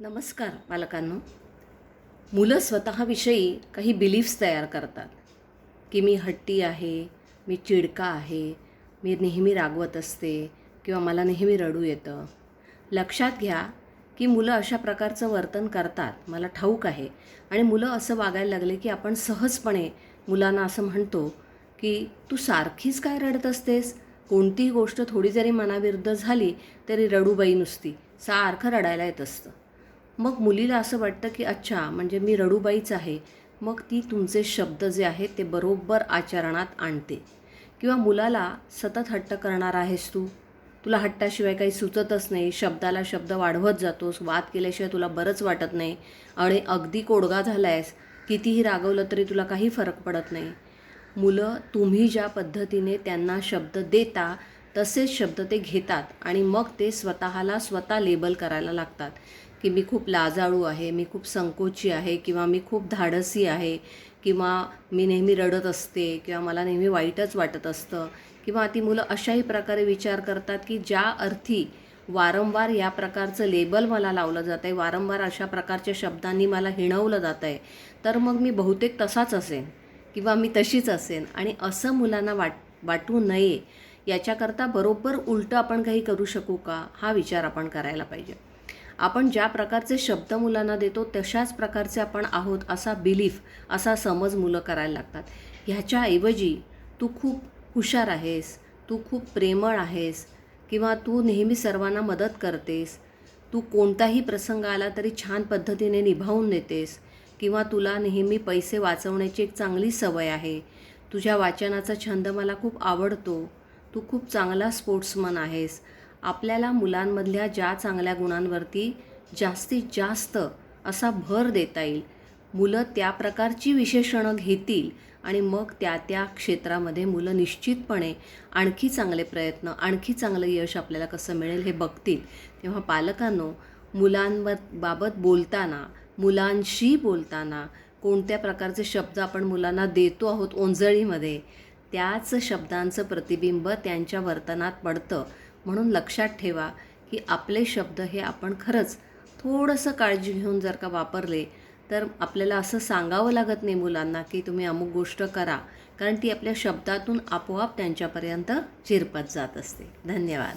नमस्कार पालकांनो. मुलं स्वतःविषयी काही बिलीफ्स तयार करतात. की मी हट्टी आहे मी चिडका आहे मी नेहमी रागवत असते किंवा मला नेहमी रडू येतं. लक्षात घ्या की मुलं अशा प्रकारचं वर्तन करतात. मला ठाऊक आहे. आणि मुलं असं वागायला लागले की आपण सहजपणे मुलांना असं म्हणतो की तू सारखीच काय रडत असतेस? कोणतीही गोष्ट थोडी जरी मनाविरुद्ध झाली तरी रडूबाई नुसती. सारखं रडायला येत असतं. मग मुलीला असं वाटतं की अच्छा म्हणजे मी रडूबाईच आहे. मग ती तुमचे शब्द जे आहेत ते बरोबर आचरणात आणते. किंवा मुलाला सतत हट्ट करणार आहेस तू? तुला हट्टाशिवाय काही सुचतच नाही. शब्दाला शब्द वाढवत जातोस. वाद केल्याशिवाय तुला बरंच वाटत नाही. आणि अगदी कोडगा झाला आहेस कितीही रागवलं तरी तुला काही फरक पडत नाही. मुलं तुम्ही ज्या पद्धतीने त्यांना शब्द देता तसेच शब्द ते घेतात आणि मग ते स्वतःला स्वतः लेबल करायला लागतात. की मी खूप लाजाळू आहे मी खूप संकोची आहे किंवा मी खूप धाडसी आहे किंवा मी नेहमी रडत असते किंवा मला नेहमी वाईटच वाटत असतं किंवा ती मुलं अशाही प्रकारे विचार करतात की ज्या अर्थी वारंवार या प्रकारचं लेबल मला लावलं जातं आहे वारंवार अशा प्रकारच्या शब्दांनी मला हिणवलं जातं आहे तर मग मी बहुतेक तसाच असेन किंवा मी तशीच असेन. आणि असं मुलांना वाट वाटू नये याच्याकरता बरोबर उलटं आपण काही करू शकू का? हा विचार आपण करायला पाहिजे. आपण ज्या प्रकारचे शब्द मुलांना देतो तशाच प्रकारचे आपण आहोत असा बिलीफ असा समज मुलं करायला लागतात. ह्याच्याऐवजी तू खूप हुशार आहेस तू खूप प्रेमळ आहेस किंवा तू नेहमी सर्वांना मदत करतेस तू कोणताही प्रसंग आला तरी छान पद्धतीने निभावून नेतेस किंवा तुला नेहमी पैसे वाचवण्याची एक चांगली सवय आहे तुझ्या वाचनाचा छंद मला खूप आवडतो तू खूप चांगला स्पोर्ट्समन आहेस आपल्याला मुलांमधल्या ज्या चांगल्या गुणांवरती जास्तीत जास्त असा भर देता येईल. मुलं त्या प्रकारची विशेषणं घेतील आणि मग त्या त्या क्षेत्रामध्ये मुलं निश्चितपणे आणखी चांगले प्रयत्न आणखी चांगलं यश आपल्याला कसं मिळेल हे बघतील. तेव्हा पालकांनो मुलांवर बाबत बोलताना मुलांशी बोलताना कोणत्या प्रकारचे शब्द आपण मुलांना देतो आहोत ओंजळीमध्ये त्याच शब्दांचं प्रतिबिंब त्यांच्या वर्तनात पडतं. म्हणून लक्षात ठेवा की आपले शब्द हे आपण खरंच थोडंसं काळजी घेऊन जर का वापरले तर आपल्याला असं सांगावं लागत नाही मुलांना की तुम्ही अमुक गोष्ट करा कारण ती आपल्या शब्दातून आपोआप त्यांच्यापर्यंत चिरपत जात असते. धन्यवाद.